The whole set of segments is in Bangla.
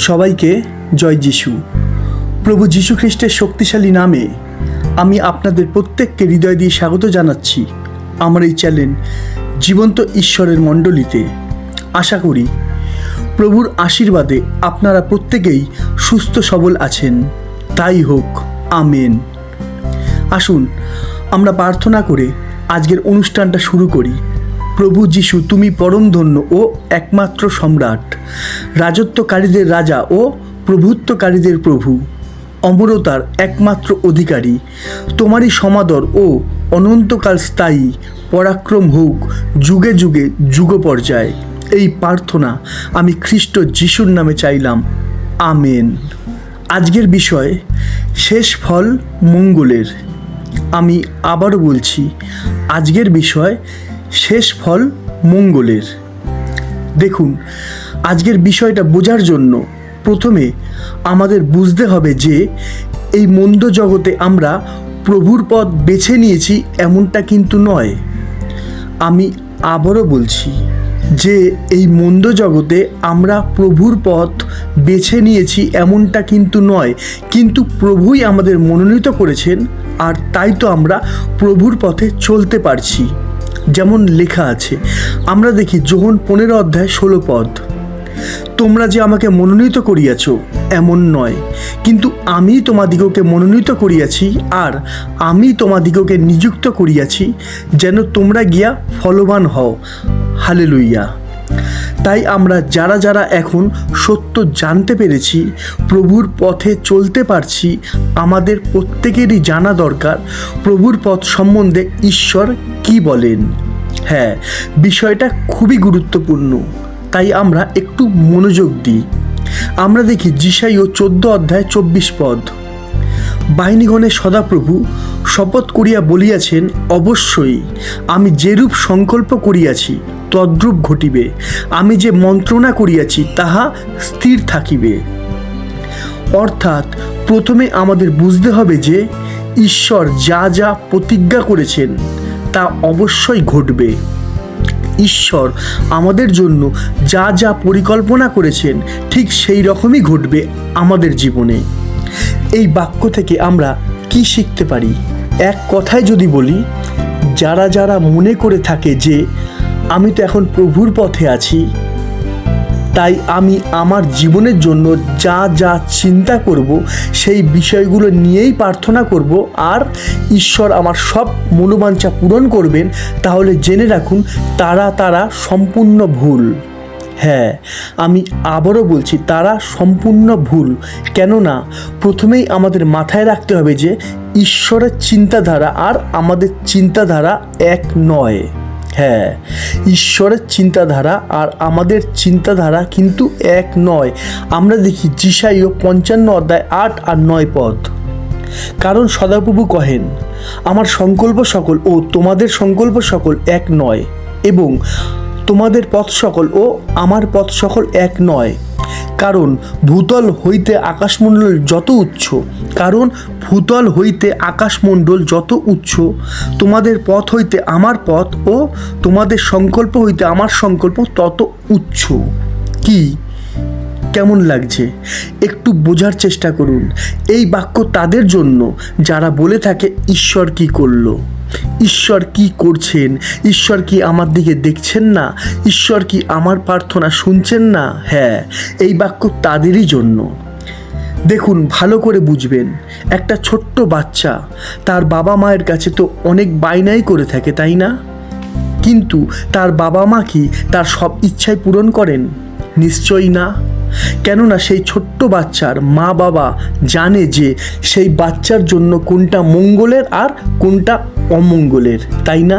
সবাইকে জয় যিশু। প্রভু যীশু খ্রিস্টের শক্তিশালী নামে আমি আপনাদের প্রত্যেককে হৃদয় দিয়ে স্বাগত জানাচ্ছি আমার এই চ্যানেল জীবন্ত ঈশ্বরের মণ্ডলীতে। আশা করি প্রভুর আশীর্বাদে আপনারা প্রত্যেকেই সুস্থ সবল আছেন। তাই হোক, আমেন। আসুন, আমরা প্রার্থনা করে আজকের অনুষ্ঠানটা শুরু করি। প্রভু যিশু, তুমি পরম ধন্য ও একমাত্র সম্রাট, রাজত্বকারীদের রাজা ও প্রভুত্বকারীদের প্রভু। অমরতার একমাত্র অধিকারী, তোমারই সমাদর ও অনন্তকাল স্থায়ী, পরাক্রম হোক, যুগে যুগে যুগ পর্যায়ে। এই প্রার্থনা আমি খ্রিস্ট যিশুর নামে চাইলাম। আমেন। আজকের বিষয়, শেষ ফল মঙ্গলের। আমি আবারও বলছি, আজকের বিষয় শেষ ফল মঙ্গলের। দেখুন, আজকের বিষয়টা বোঝার জন্য প্রথমে আমাদের বুঝতে হবে যে এই মন্দ জগতে আমরা প্রভুর পথ বেছে নিয়েছি এমনটা কিন্তু নয়। আমি আবারও বলছি যে এই মন্দ জগতে আমরা প্রভুর পথ বেছে নিয়েছি এমনটা কিন্তু নয়, কিন্তু প্রভুই আমাদের মনোনীত করেছেন আর তাই তো আমরা প্রভুর পথে চলতে পারছি। যেমন লেখা আছে, আমরা দেখি যোহন পনেরো অধ্যায় ষোলো পদ। তোমরা যে আমাকে মনোনীত করিয়াছ, এমন নয়। কিন্তু আমি তোমাদিগকে মনোনীত করিয়াছি আর আমি তোমাদিগকে নিযুক্ত করিয়াছি, যেন তোমরা গিয়া ফলবান হও। হালে হালেলুইয়া তাই আমরা যারা যারা এখন সত্য জানতে পেরেছি, প্রভুর পথে চলতে পারছি, আমাদের প্রত্যেকেরই জানা দরকার, প্রভুর পথ সম্বন্ধে ঈশ্বর কি বলেন। হ্যাঁ বিষয়টা খুবই গুরুত্বপূর্ণ, তাই আমরা একটু মনোযোগ দিই। আমরা দেখি জিসাই ও চোদ্দ অধ্যায় চব্বিশ পদ। বাহিনীগণের সদাপ্রভু শপথ করিয়া বলিয়াছেন, অবশ্যই, আমি যেরূপ সংকল্প করিয়াছি তদ্রূপ ঘটিবে। আমি যে মন্ত্রণা করিয়াছি, তাহা স্থির থাকিবে। অর্থাৎ, প্রথমে আমাদের বুঝতে হবে যে, ঈশ্বর যা যা প্রতিজ্ঞা করেছেন, তা অবশ্যই ঘটবে। ঈশ্বর আমাদের জন্য যা যা পরিকল্পনা করেছেন, ঠিক সেই রকমই ঘটবে আমাদের জীবনে। এই বাক্য থেকে আমরা কি শিখতে পারি? এক কথায় যদি বলি, যারা যারা মনে করে থাকে যে আমি তো এখন প্রভুর পথে আছি। তাই আমি আমার জীবনের জন্য যা যা চিন্তা করব, সেই বিষয়গুলো নিয়েই প্রার্থনা করব। আর ঈশ্বর আমার সব মনোবাঞ্ছা পূরণ করবেন, তাহলে জেনে রাখুন তারা তারা সম্পূর্ণ ভুল। হ্যাঁ আমি আবারও বলছি, তারা সম্পূর্ণ ভুল। কেননা, প্রথমেই আমাদের মাথায় রাখতে হবে যে, ঈশ্বরের চিন্তাধারা আর আমাদের চিন্তাধারা এক নয়। হ্যাঁ ঈশ্বরের চিন্তাধারা আর আমাদের চিন্তাধারা কিন্তু এক নয়। আমরা দেখি জিসাইও পঞ্চান্ন অধ্যায় আট আর নয় পদ। কারণ সদাপ্রভু কহেন, আমার সংকল্প সকল ও তোমাদের সংকল্প সকল এক নয় এবং তোমাদের পথ সকল ও আমার পথ সকল এক নয়। কারণ ভূতল হইতে আকাশমণ্ডল যত উচ্চ, কারণ ভূতল হইতে আকাশমণ্ডল যত উচ্চ, তোমাদের পথ হইতে আমার পথ ও তোমাদের সংকল্প হইতে আমার সংকল্প তত উচ্চ। কি? কেমন লাগছে? একটু বোঝার চেষ্টা করুন। এই বাক্য তাদের জন্য, যারা বলে থাকে, ঈশ্বর কি করল? ঈশ্বর কি করছেন? ঈশ্বর কি আমার দিকে দেখছেন না? ঈশ্বর কি আমার প্রার্থনা শুনছেন না? হ্যাঁ এই বাক্য তাদেরই জন্য। দেখুন, ভালো করে বুঝবেন। একটা ছোট্ট বাচ্চা, তার বাবা মায়ের কাছে তো অনেক বায়নাই করে থাকে, তাই না? কিন্তু তার বাবা মা কি তার সব ইচ্ছাই পূরণ করেন? নিশ্চয়ই না। কেননা সেই ছোট্ট বাচ্চার মা বাবা জানে যে সেই বাচ্চার জন্য কোনটা মঙ্গলের আর কোনটা অমঙ্গলের, তাই না?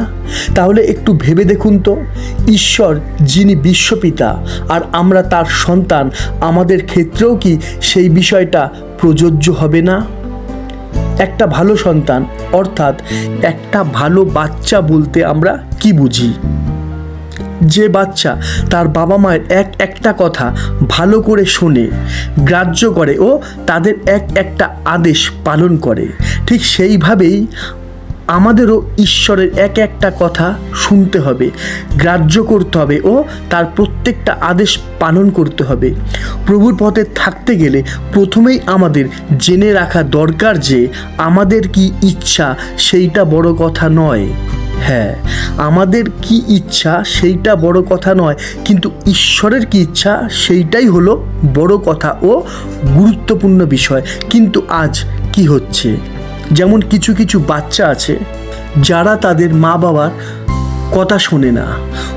তাহলে একটু ভেবে দেখুন তো, ঈশ্বর যিনি বিশ্বপিতা আর আমরা তার সন্তান, আমাদের ক্ষেত্রেও কি সেই বিষয়টা প্রযোজ্য হবে না? একটা ভালো সন্তান, অর্থাৎ একটা ভালো বাচ্চা বলতে আমরা কি বুঝি? যে বাচ্চা তার বাবা মায়ের এক একটা কথা ভালো করে শোনে, গ্রাহ্য করে ও তাদের এক একটা আদেশ পালন করে, ঠিক সেইভাবেই আমাদেরও ঈশ্বরের এক একটা কথা শুনতে হবে, গ্রাহ্য করতে হবে ও তার প্রত্যেকটা আদেশ পালন করতে হবে। প্রভুর পথে থাকতে গেলে প্রথমেই আমাদের জেনে রাখা দরকার যে আমাদের কি ইচ্ছা সেইটা বড় কথা নয়। হ্যাঁ আমাদের কি ইচ্ছা সেইটা বড় কথা নয়, কিন্তু ঈশ্বরের কি ইচ্ছা সেইটাই হলো বড় কথা ও গুরুত্বপূর্ণ বিষয়। কিন্তু আজ কি হচ্ছে? যেমন কিছু কিছু বাচ্চা আছে, যারা তাদের মা বাবার কথা শোনে না।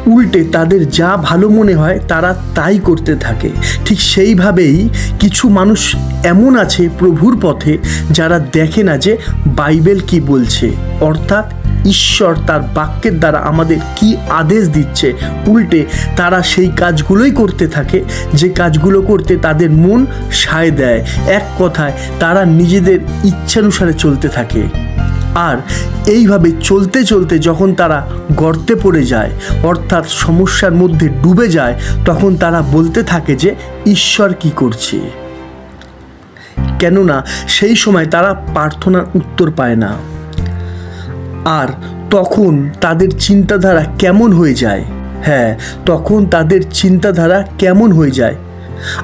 উল্টে তাদের যা ভালো মনে হয় তারা তাই করতে থাকে। ঠিক সেইভাবেই কিছু মানুষ এমন আছে প্রভুর পথে যারা দেখে না যে বাইবেল কি বলছে। অর্থাৎ ঈশ্বর তার বাক্যের দ্বারা আমাদের কি আদেশ দিচ্ছে? উল্টে তারা সেই কাজগুলোই করতে থাকে, যে কাজগুলো করতে তাদের মন সায় দেয়। এক কথায়, তারা নিজেদের ইচ্ছানুসারে চলতে থাকে। আর এইভাবে চলতে চলতে যখন তারা গর্তে পড়ে যায়, অর্থাৎ সমস্যার মধ্যে ডুবে যায়, তখন তারা বলতে থাকে যে, ঈশ্বর কি করছে? কেননা সেই সময় তারা প্রার্থনার উত্তর পায় না। আর তখন তাদের চিন্তাধারা কেমন হয়ে যায়? হ্যাঁ তখন তাদের চিন্তাধারা কেমন হয়ে যায়?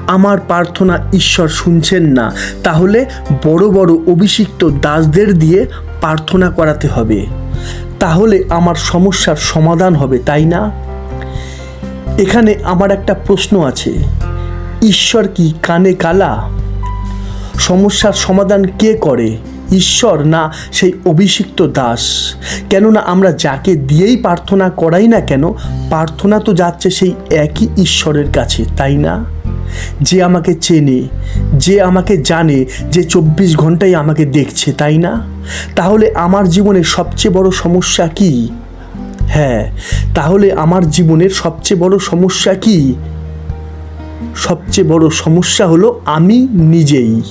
আমার প্রার্থনা ঈশ্বর শুনছেন না, তাহলে বড় বড় অভিষিক্ত দাসদের দিয়ে প্রার্থনা করাতে হবে। তাহলে আমার সমস্যার সমাধান হবে, তাই না? এখানে আমার একটা প্রশ্ন আছে। ঈশ্বর কি কানে কালা? সমস্যার সমাধান কে করে? ঈশ্বর না সেই অভিষিক্ত দাস। কেননা আমরা যাকে দিয়েই প্রার্থনা করাই না কেন, প্রার্থনা তো যাচ্ছে সেই একই ঈশ্বরের কাছে, তাই না? যে আমাকে চেনে, যে আমাকে জানে, যে চব্বিশ ঘন্টাই আমাকে দেখছে, তাই না? তাহলে আমার জীবনের সবচেয়ে বড় সমস্যা কি? হ্যাঁ তাহলে আমার জীবনের সবচেয়ে বড় সমস্যা কি? সবচেয়ে বড় সমস্যা হলো আমি নিজেই।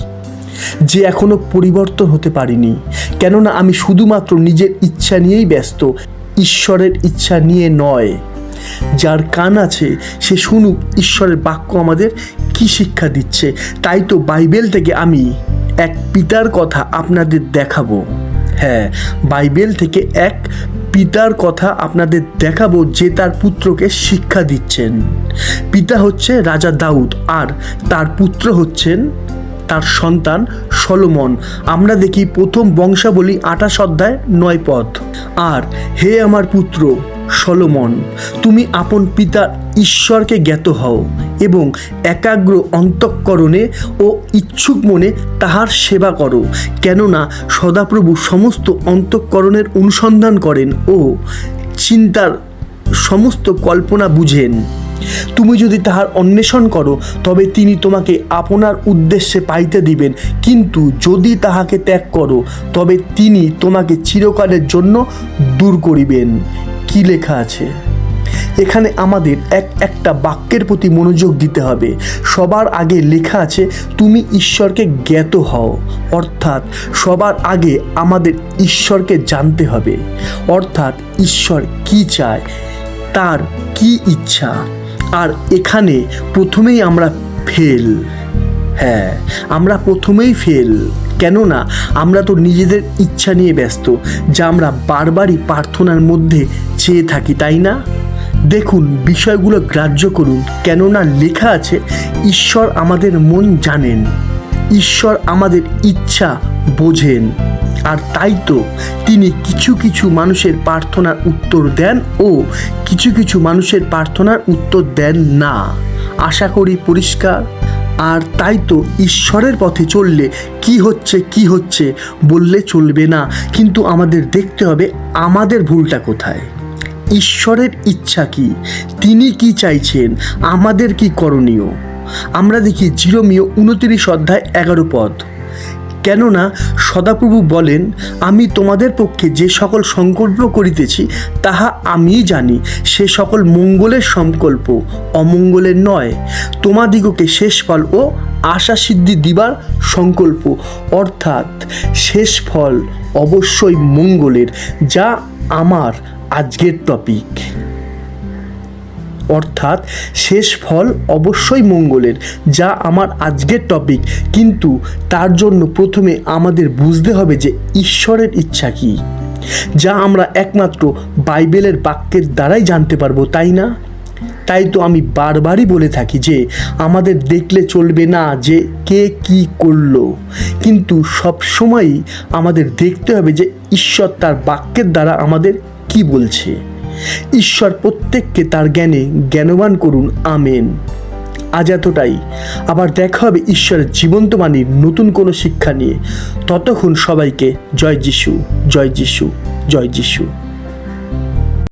যে এখনও পরিবর্তন হতে পারিনি। কেননা আমি শুধুমাত্র নিজের ইচ্ছা নিয়েই ব্যস্ত, ঈশ্বরের ইচ্ছা নিয়ে নয়। যার কান আছে, সে শুনুক ঈশ্বরের বাক্য আমাদের কি শিক্ষা দিচ্ছে। তাই তো বাইবেল থেকে আমি এক পিতার কথা আপনাদের দেখাবো। হ্যাঁ বাইবেল থেকে এক পিতার কথা আপনাদের দেখাবো যে তার পুত্রকে শিক্ষা দিচ্ছেন। পিতা হচ্ছে রাজা দাউদ, আর তার পুত্র হচ্ছেন তার সন্তান সলোমন। আমরা দেখি প্রথম বংশাবলী আঠাশ অধ্যায় নয় পদ আর, হে আমার পুত্র সলোমন, তুমি আপন পিতা ঈশ্বরকে জ্ঞাত হও এবং একাগ্র অন্তঃকরণে ও ইচ্ছুক মনে তাহার সেবা করো, কেননা সদাপ্রভু সমস্ত অন্তঃকরণের অনুসন্ধান করেন ও চিন্তার সমস্ত কল্পনা বুঝেন। তুমি যদি তাহার অন্বেষণ করো, তবে তিনি তোমাকে আপনার উদ্দেশ্যে পাইতে দিবেন। কিন্তু যদি তাহাকে ত্যাগ করো, তবে তিনি তোমাকে চিরকালের জন্য দূর করিবেন। কি লেখা আছে? এখানে আমাদের এক, একটা বাক্যের প্রতি মনোযোগ দিতে হবে। সবার আগে লেখা আছে, তুমি ঈশ্বরকে জ্ঞাত হও। অর্থাৎ সবার আগে আমাদের ঈশ্বরকে জানতে হবে। অর্থাৎ ঈশ্বর কি চায়? তার কি ইচ্ছা? আর এখানে প্রথমেই আমরা ফেল হ্যাঁ আমরা প্রথমেই ফেল কেননা আমরা তো নিজেদের ইচ্ছা নিয়ে ব্যস্ত, যা আমরা বারবারই প্রার্থনার মধ্যে চেয়ে থাকি, তাই না? দেখুন, বিষয়গুলো গ্রাহ্য করুন, কেননা লেখা আছে, ঈশ্বর আমাদের মন জানেন, ঈশ্বর আমাদের ইচ্ছা বোঝেন। আর তাই তো তিনি কিছু কিছু মানুষের প্রার্থনার উত্তর দেন ও কিছু কিছু মানুষের প্রার্থনার উত্তর দেন না। আশা করি পরিষ্কার। আর তাই তো ঈশ্বরের পথে চললে কি হচ্ছে কি হচ্ছে বললে চলবে না, কিন্তু আমাদের দেখতে হবে আমাদের ভুলটা কোথায়। ঈশ্বরের ইচ্ছা কি? তিনি কি চাইছেন? আমাদের কি করণীয়? আমরা দেখি জিরোমিও উনতিরিশ অধ্যায় এগারো পদ। কেননা সদাপ্রভু বলেন, আমি তোমাদের পক্ষে যে সকল সংকল্প করিতেছি, তাহা আমিই জানি। সে সকল মঙ্গলের সংকল্প অমঙ্গলের নয়। তোমাদিগকে শেষ ফল ও আশা সিদ্ধি দিবার সংকল্প। অর্থাৎ শেষ ফল অবশ্যই মঙ্গলের, যা আমার আজকের টপিক অর্থাৎ শেষ ফল অবশ্যই মঙ্গলের, যা আমার আজকের টপিক কিন্তু তার জন্য প্রথমে আমাদের বুঝতে হবে যে ঈশ্বরের ইচ্ছা কী, যা আমরা একমাত্র বাইবেলের বাক্যের দ্বারাই জানতে পারব, তাই না? তাই তো আমি বারবারই বলে থাকি যে আমাদের দেখলে চলবে না যে কে কি করল। কিন্তু সব সময়ই আমাদের দেখতে হবে যে ঈশ্বর তার বাক্যের দ্বারা আমাদের কি বলছে। ঈশ্বর প্রত্যেককে তার জ্ঞানে জ্ঞানবান করুন, আমেন। আজ এতটাই। আবার দেখা হবে ঈশ্বরের জীবন্ত বাণীর নতুন কোনো শিক্ষা নিয়ে। ততক্ষণ সবাইকে জয় যিশু জয় যিশু জয় যিশু।